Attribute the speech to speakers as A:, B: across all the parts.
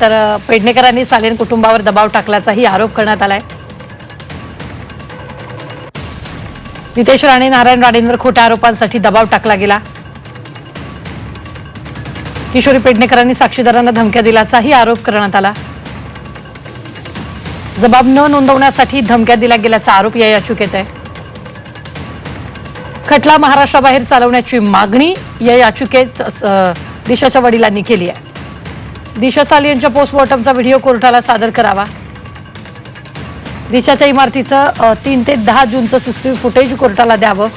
A: तर पेडणेकरांनी सालेन कुटुंबावर दबाव टाकल्याचाही आरोप करण्यात आलाय. नितेश राणे नारायण राणेंवर खोट्या आरोपांसाठी दबाव टाकला गेला. किशोरी पेडणेकरांनी साक्षीदारांना धमक्या दिल्याचाही आरोप करण्यात आला. जबाब न नोंदवण्यासाठी धमक्या दिल्या गेल्याचा आरोप या याचिकेत आहे. खटला महाराष्ट्राबाहेर चालवण्याची मागणी या याचिकेत दिशाच्या वडिलांनी केली आहे. दिशा साली यांच्या पोस्टमॉर्टमचा व्हिडिओ कोर्टाला सादर करावा. दिशाच्या इमारतीचं तीन ते दहा जूनचं सीसीटीव्ही फुटेज कोर्टाला द्यावं.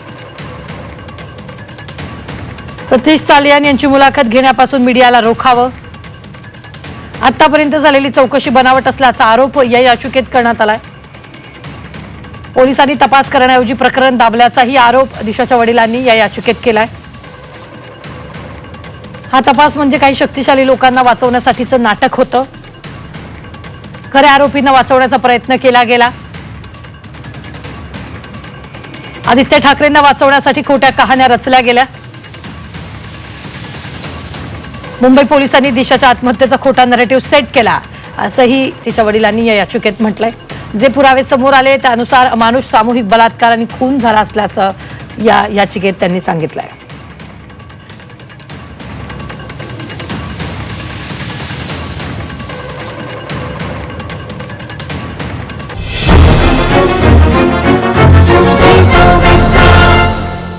A: सतीश सालियान यांची मुलाखत घेण्यापासून मीडियाला रोखावं. आतापर्यंत झालेली चौकशी बनावट असल्याचा आरोप या याचिकेत करण्यात आलाय. पोलिसांनी तपास करण्याऐवजी प्रकरण दाबल्याचाही आरोप दिशाच्या वडिलांनी या याचिकेत केलाय. हा तपास म्हणजे काही शक्तिशाली लोकांना वाचवण्यासाठीचं नाटक होतं. खऱ्या आरोपींना वाचवण्याचा प्रयत्न केला गेला. आदित्य ठाकरेंना वाचवण्यासाठी खोट्या कहाण्या रचल्या गेल्या. मुंबई पोलिसांनी दिशाच्या आत्महत्येचा खोटा नरेटिव्ह सेट केला. असंही तिच्या वडिलांनी या याचिकेत म्हटलंय. जे पुरावे समोर आले त्यानुसार अमानुष सामूहिक बलात्कार आणि खून झाला असल्याचं या याचिकेत त्यांनी सांगितलंय.